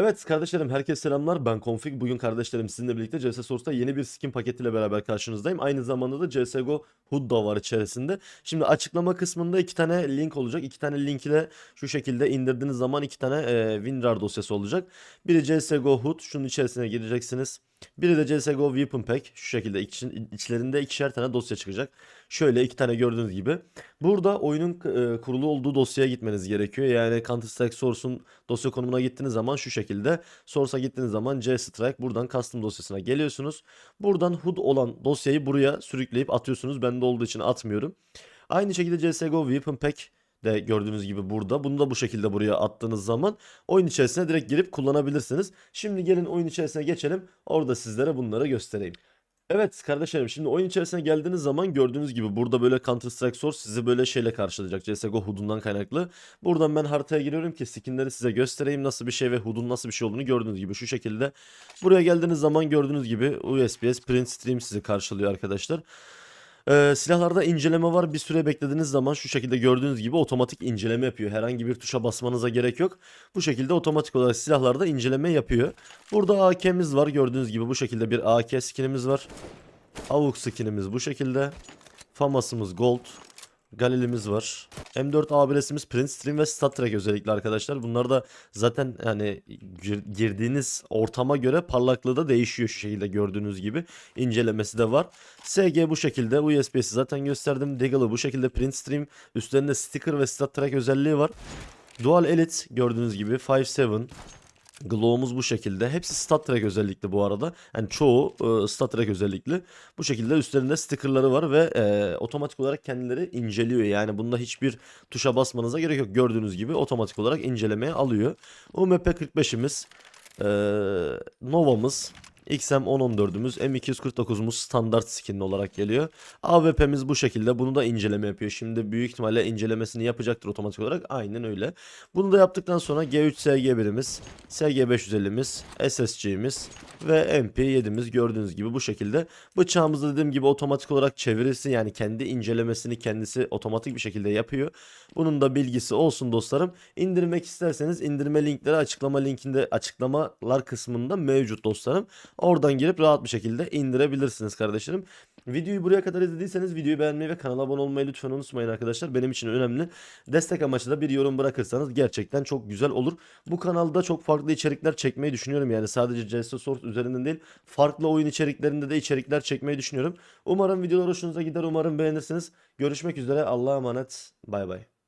Evet kardeşlerim herkese selamlar ben Config. Bugün kardeşlerim sizinle birlikte CS Source'ta yeni bir skin paketiyle beraber karşınızdayım. Aynı zamanda da CSGO HUD da var içerisinde. Şimdi açıklama kısmında iki tane link olacak. İki tane linki de şu şekilde indirdiğiniz zaman iki tane e, WinRAR dosyası olacak. Biri CSGO HUD şunun içerisine gireceksiniz. Biri de CSGO Weapon Pack. Şu şekilde için, içlerinde ikişer tane dosya çıkacak. Şöyle iki tane gördüğünüz gibi. Burada oyunun e, kurulu olduğu dosyaya gitmeniz gerekiyor. Yani Counter Strike Source'un dosya konumuna gittiğiniz zaman şu şekilde. Source'a gittiğiniz zaman C Strike buradan custom dosyasına geliyorsunuz. Buradan HUD olan dosyayı buraya sürükleyip atıyorsunuz. Bende olduğu için atmıyorum. Aynı şekilde CSGO Weapon Pack de gördüğünüz gibi burada. Bunu da bu şekilde buraya attığınız zaman oyun içerisine direkt girip kullanabilirsiniz. Şimdi gelin oyun içerisine geçelim. Orada sizlere bunları göstereyim. Evet kardeşlerim şimdi oyun içerisine geldiğiniz zaman gördüğünüz gibi burada böyle Counter Strike Source sizi böyle şeyle karşılayacak. CSGO HUD'undan kaynaklı. Buradan ben haritaya giriyorum ki skinleri size göstereyim nasıl bir şey ve HUD'un nasıl bir şey olduğunu gördüğünüz gibi şu şekilde. Buraya geldiğiniz zaman gördüğünüz gibi USPS Print Stream sizi karşılıyor arkadaşlar. Ee, silahlarda inceleme var. Bir süre beklediğiniz zaman şu şekilde gördüğünüz gibi otomatik inceleme yapıyor. Herhangi bir tuşa basmanıza gerek yok. Bu şekilde otomatik olarak silahlarda inceleme yapıyor. Burada AK'miz var. Gördüğünüz gibi bu şekilde bir AK skinimiz var. AUK skinimiz bu şekilde. FAMAS'ımız gold. Galilimiz var. M4 ABR'simiz Print Stream ve Stat Trek özellikle arkadaşlar. Bunlar da zaten hani gir- girdiğiniz ortama göre parlaklığı da değişiyor şu şekilde gördüğünüz gibi. İncelemesi de var. SG bu şekilde. USB'si zaten gösterdim. Deagle'ı bu şekilde Print Stream. Üstlerinde sticker ve Stat Trek özelliği var. Dual Elite gördüğünüz gibi 5.7 Glow'umuz bu şekilde. Hepsi Stat Trek özellikli bu arada. Yani çoğu e, Stat Trek özellikli. Bu şekilde üstlerinde stickerları var ve e, otomatik olarak kendileri inceliyor. Yani bunda hiçbir tuşa basmanıza gerek yok. Gördüğünüz gibi otomatik olarak incelemeye alıyor. UMP 45'imiz, e, Nova'mız, XM1014'ümüz, M249'umuz standart skinli olarak geliyor. AWP'miz bu şekilde. Bunu da inceleme yapıyor. Şimdi büyük ihtimalle incelemesini yapacaktır otomatik olarak. Aynen öyle. Bunu da yaptıktan sonra G3 SG1'imiz, SG550'miz, SSG'miz ve MP7'miz gördüğünüz gibi bu şekilde. Bıçağımızda dediğim gibi otomatik olarak çevirisi yani kendi incelemesini kendisi otomatik bir şekilde yapıyor. Bunun da bilgisi olsun dostlarım. İndirmek isterseniz indirme linkleri açıklama linkinde açıklamalar kısmında mevcut dostlarım. Oradan girip rahat bir şekilde indirebilirsiniz kardeşlerim. Videoyu buraya kadar izlediyseniz videoyu beğenmeyi ve kanala abone olmayı lütfen unutmayın arkadaşlar. Benim için önemli. Destek amaçlı da bir yorum bırakırsanız gerçekten çok güzel olur. Bu kanalda çok farklı içerikler çekmeyi düşünüyorum. Yani sadece CS Source üzerinden değil farklı oyun içeriklerinde de içerikler çekmeyi düşünüyorum. Umarım videolar hoşunuza gider. Umarım beğenirsiniz. Görüşmek üzere. Allah'a emanet. Bay bay.